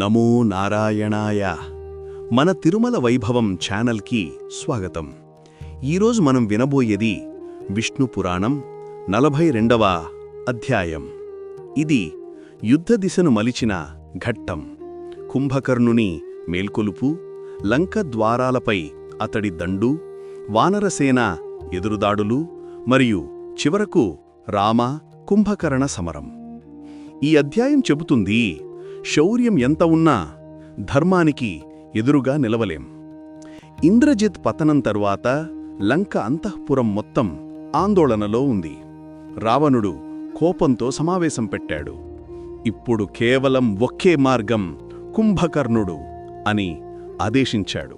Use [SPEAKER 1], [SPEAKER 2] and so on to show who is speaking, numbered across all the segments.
[SPEAKER 1] నమో నారాయణాయ. మన తిరుమల వైభవం ఛానల్కి స్వాగతం. ఈరోజు మనం వినబోయేది విష్ణు పురాణం నలభై రెండవ అధ్యాయం. ఇది యుద్ధ దిశను మలిచిన ఘట్టం. కుంభకర్ణుని మేల్కొలుపు లంక ద్వారాలపై అతడి దండు వానరసేన ఎదురుదాడులు మరియు చివరకు రామ కుంభకర్ణ సమరం. ఈ అధ్యాయం చెబుతుంది శౌర్యం ఎంత ఉన్నా ధర్మానికి ఎదురుగా నిలవలేం. ఇంద్రజిత్ పతనం తరువాత లంక అంతఃపురం మొత్తం ఆందోళనలో ఉంది. రావణుడు కోపంతో సమావేశం పెట్టాడు. ఇప్పుడు కేవలం ఒకే మార్గం కుంభకర్ణుడు అని ఆదేశించాడు.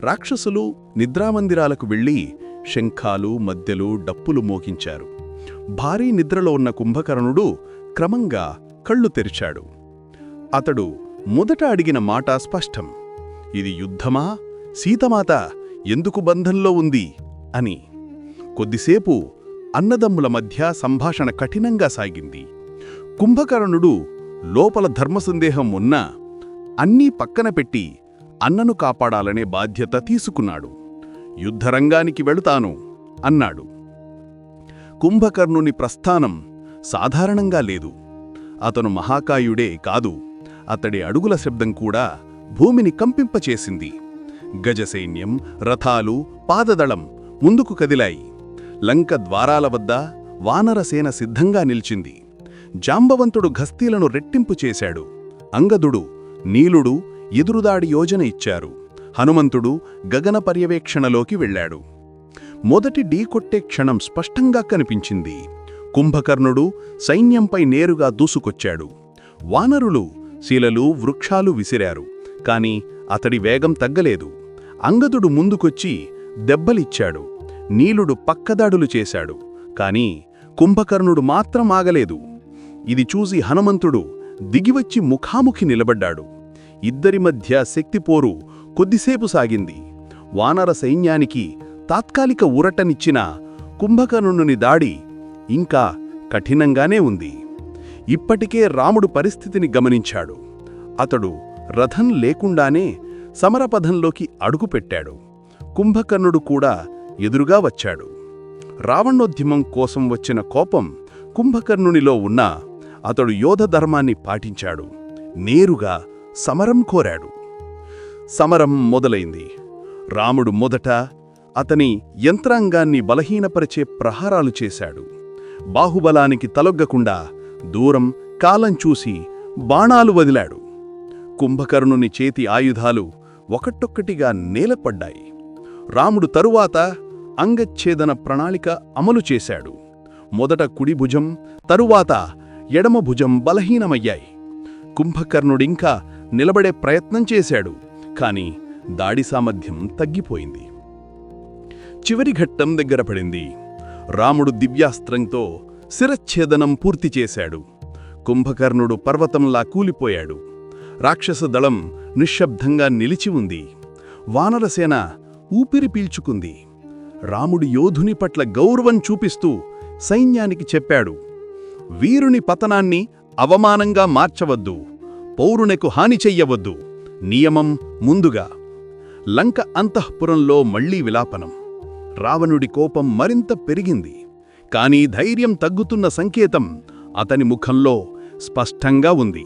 [SPEAKER 1] రాక్షసులు నిద్రామందిరాలకు వెళ్ళి శంఖాలు మధ్యలు డప్పులు మోగించారు. భారీ నిద్రలో ఉన్న కుంభకర్ణుడు క్రమంగా కళ్ళు తెరిచాడు. అతడు మొదట అడిగిన మాట స్పష్టం. ఇది యుద్ధమా? సీతమాత ఎందుకు బంధంలో ఉంది? అని. కొద్దిసేపు అన్నదమ్ముల మధ్య సంభాషణ కఠినంగా సాగింది. కుంభకర్ణుడు లోపల ధర్మసందేహం ఉన్నా అన్నీ పక్కన పెట్టి అన్నను కాపాడాలనే బాధ్యత తీసుకున్నాడు. యుద్ధరంగానికి వెళుతాను అన్నాడు. కుంభకర్ణుని ప్రస్థానం సాధారణంగా లేదు. అతను మహాకాయుడే కాదు. అతడి అడుగుల శబ్దం కూడా భూమిని కంపింపచేసింది. గజసైన్యం రథాలు పాదదళం ముందుకు కదిలాయి. లంక ద్వారాల వద్ద వానరసేన సిద్ధంగా నిల్చింది. జాంబవంతుడు ఘస్తీలను రెట్టింపు చేశాడు. అంగదుడు నీలుడు ఎదురుదాడి యోజన ఇచ్చారు. హనుమంతుడు గగన పర్యవేక్షణలోకి వెళ్ళాడు. మొదటి ఢీకొట్టే క్షణం స్పష్టంగా కనిపించింది. కుంభకర్ణుడు సైన్యంపై నేరుగా దూసుకొచ్చాడు. వానరులు శీలలు వృక్షాలు విసిరారు. కాని అతడి వేగం తగ్గలేదు. అంగదుడు ముందుకొచ్చి దెబ్బలిచ్చాడు. నీలుడు పక్కదాడులు చేశాడు. కాని కుంభకర్ణుడు మాత్రం ఆగలేదు. ఇది చూసి హనుమంతుడు దిగివచ్చి ముఖాముఖి నిలబడ్డాడు. ఇద్దరి మధ్య శక్తిపోరు కొద్దిసేపు సాగింది. వానర సైన్యానికి తాత్కాలిక ఊరటనిచ్చిన కుంభకర్ణుని దాడి ఇంకా కఠినంగానే ఉంది. ఇప్పటికే రాముడు పరిస్థితిని గమనించాడు. అతడు రథం లేకుండానే సమరపథంలోకి అడుగుపెట్టాడు. కుంభకర్ణుడు కూడా ఎదురుగా వచ్చాడు. రావణోద్యమం కోసం వచ్చిన కోపం కుంభకర్ణునిలో ఉన్న అతడు యోధధర్మాన్ని పాటించాడు. నేరుగా సమరం కోరాడు. సమరం మొదలైంది. రాముడు మొదట అతని యంత్రాంగాన్ని బలహీనపరిచే ప్రహారాలు చేశాడు. బాహుబలానికి తలొగ్గకుండా దూరం కాలం చూసి బాణాలు వదిలాడు. కుంభకర్ణుని చేతి ఆయుధాలు ఒకటొక్కటిగా నేలపడ్డాయి. రాముడు తరువాత అంగచ్ఛేదన ప్రణాళిక అమలు చేశాడు. మొదట కుడి భుజం తరువాత ఎడమ భుజం బలహీనమయ్యాయి. కుంభకర్ణుడింకా నిలబడే ప్రయత్నం చేశాడు కాని దాడి సామర్థ్యం తగ్గిపోయింది. చివరి ఘట్టం దగ్గర పడింది. రాముడు దివ్యాస్త్రంతో శిరచ్ఛేదనం పూర్తి చేశాడు. కుంభకర్ణుడు పర్వతంలా కూలిపోయాడు. రాక్షస దళం నిశ్శబ్దంగా నిలిచి ఉంది. వానరసేన ఊపిరి పీల్చుకుంది. రాముడి యోధుని పట్ల గౌరవం చూపిస్తూ సైన్యానికి చెప్పాడు. వీరుని పతనాన్ని అవమానంగా మార్చవద్దు. పౌరునకు హాని చెయ్యవద్దు. నియమం ముందుగా. లంక అంతఃపురంలో మళ్ళీ విలాపనం. రావణుడి కోపం మరింత పెరిగింది. కాని ధైర్యం తగ్గుతున్న సంకేతం అతని ముఖంలో స్పష్టంగా ఉంది.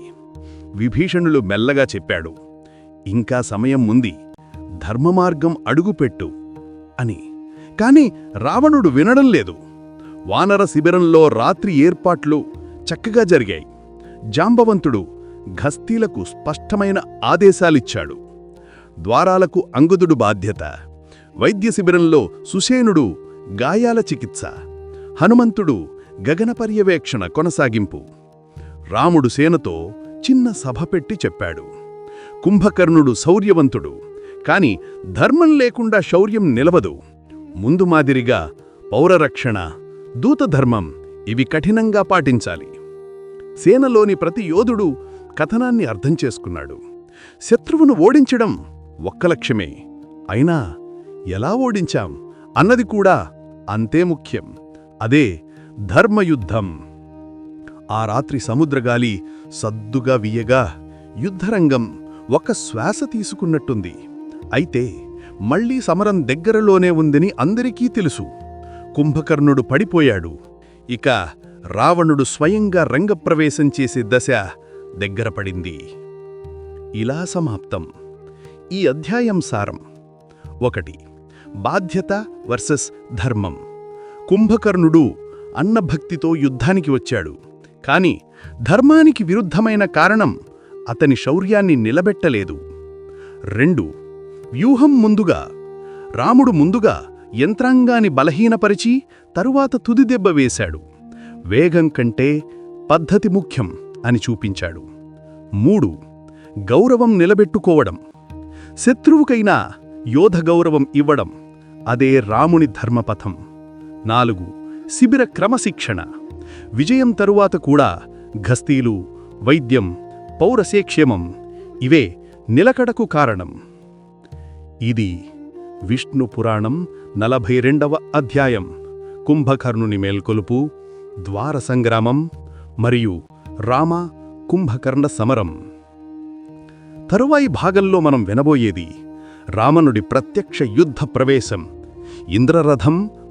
[SPEAKER 1] విభీషణులు మెల్లగా చెప్పాడు ఇంకా సమయం ఉంది. ధర్మమార్గం అడుగుపెట్టు అని. కాని రావణుడు వినడం లేదు. వానర శిబిరంలో రాత్రి ఏర్పాట్లు చక్కగా జరిగాయి. జాంబవంతుడు ఘస్తీలకు స్పష్టమైన ఆదేశాలిచ్చాడు. ద్వారాలకు అంగుదుడు బాధ్యత. వైద్య శిబిరంలో సుసేనుడు గాయాల చికిత్స. హనుమంతుడు గగన పర్యవేక్షణ కొనసాగింపు. రాముడు సేనతో చిన్న సభ పెట్టి చెప్పాడు. కుంభకర్ణుడు శౌర్యవంతుడు కాని ధర్మం లేకుండా శౌర్యం నిలవదు. ముందు మాదిరిగా పౌరరక్షణ దూతధర్మం ఇవి కఠినంగా పాటించాలి. సేనలోని ప్రతి యోధుడు కథనాన్ని అర్థం చేసుకున్నాడు. శత్రువును ఓడించడం ఒక్క లక్ష్యమే అయినా ఎలా ఓడించాం అన్నది కూడా అంతే ముఖ్యం. అదే ధర్మయుద్ధం. ఆ రాత్రి సముద్రగాలి సద్దుగా వీయగా యుద్ధరంగం ఒక శ్వాస తీసుకున్నట్టుంది. అయితే మళ్ళీ సమరం దగ్గరలోనే ఉందని అందరికీ తెలుసు. కుంభకర్ణుడు పడిపోయాడు. ఇక రావణుడు స్వయంగా రంగప్రవేశం చేసే దశ దగ్గర పడింది. ఇలా సమాప్తం. ఈ అధ్యాయం సారం. ఒకటి. బాధ్యత వర్సెస్ ధర్మం. కుంభకర్ణుడు అన్నభక్తితో యుద్ధానికి వచ్చాడు. కాని ధర్మానికి విరుద్ధమైన కారణం అతని శౌర్యాన్ని నిలబెట్టలేదు. రెండు వ్యూహం ముందుగా రాముడు ముందుగా యంత్రాంగాన్ని బలహీనపరిచి తరువాత తుది దెబ్బ వేశాడు. వేగం కంటే పద్ధతి ముఖ్యం అని చూపించాడు. మూడు గౌరవం నిలబెట్టుకోవడం. శత్రువుకైనా యోధ గౌరవం ఇవ్వడం అదే రాముని ధర్మపథం. నాలుగు. శిబిర క్రమశిక్షణ. విజయం తరువాత కూడా ఘస్తీలు వైద్యం పౌరసేక్షేమం ఇవే నిలకడకు కారణం. ఇది విష్ణు పురాణం నలభై రెండవ అధ్యాయం. కుంభకర్ణుని మేల్కొలుపు ద్వార సంగ్రామం మరియు రామ కుంభకర్ణ సమరం. తరువాయి భాగంలో మనం వినబోయేది రామనుడి ప్రత్యక్ష యుద్ధ ప్రవేశం. ఇంద్రరథం